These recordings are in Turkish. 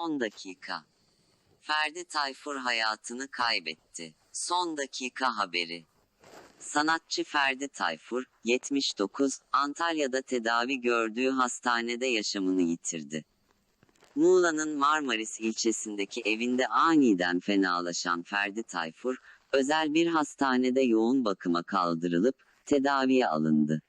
10 dakika. Ferdi Tayfur hayatını kaybetti. Son dakika haberi. Sanatçı Ferdi Tayfur, 79, Antalya'da tedavi gördüğü hastanede yaşamını yitirdi. Muğla'nın Marmaris ilçesindeki evinde aniden fenalaşan Ferdi Tayfur, özel bir hastanede yoğun bakıma kaldırılıp tedaviye alındı.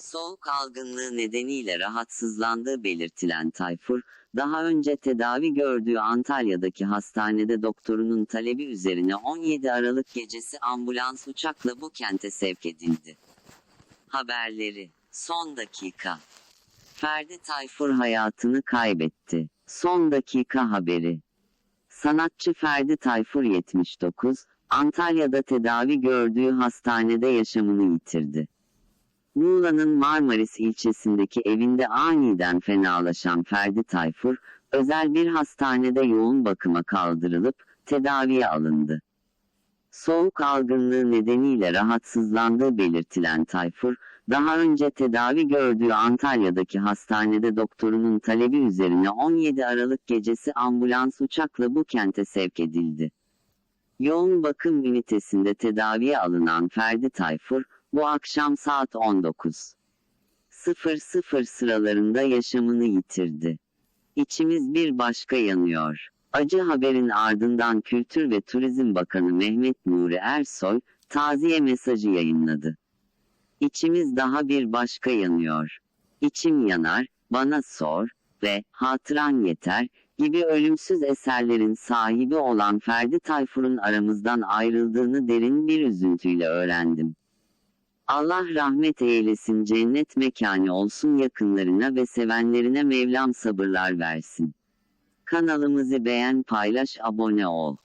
Soğuk algınlığı nedeniyle rahatsızlandığı belirtilen Tayfur, daha önce tedavi gördüğü Antalya'daki hastanede doktorunun talebi üzerine 17 Aralık gecesi ambulans uçakla bu kente sevk edildi. Haberleri Son dakika Ferdi Tayfur hayatını kaybetti. Son dakika haberi Sanatçı Ferdi Tayfur 79, Antalya'da tedavi gördüğü hastanede yaşamını yitirdi. Muğla'nın Marmaris ilçesindeki evinde aniden fenalaşan Ferdi Tayfur, özel bir hastanede yoğun bakıma kaldırılıp tedaviye alındı. Soğuk algınlığı nedeniyle rahatsızlandığı belirtilen Tayfur, daha önce tedavi gördüğü Antalya'daki hastanede doktorunun talebi üzerine 17 Aralık gecesi ambulans uçakla bu kente sevk edildi. Yoğun bakım ünitesinde tedaviye alınan Ferdi Tayfur, bu akşam saat 19.00 sıralarında yaşamını yitirdi. İçimiz bir başka yanıyor. Acı haberin ardından Kültür ve Turizm Bakanı Mehmet Nuri Ersoy, taziye mesajı yayınladı. İçimiz daha bir başka yanıyor. İçim yanar, bana sor ve hatıran yeter gibi ölümsüz eserlerin sahibi olan Ferdi Tayfur'un aramızdan ayrıldığını derin bir üzüntüyle öğrendim. Allah rahmet eylesin cennet mekanı olsun yakınlarına ve sevenlerine Mevlam sabırlar versin. Kanalımızı beğen paylaş abone ol.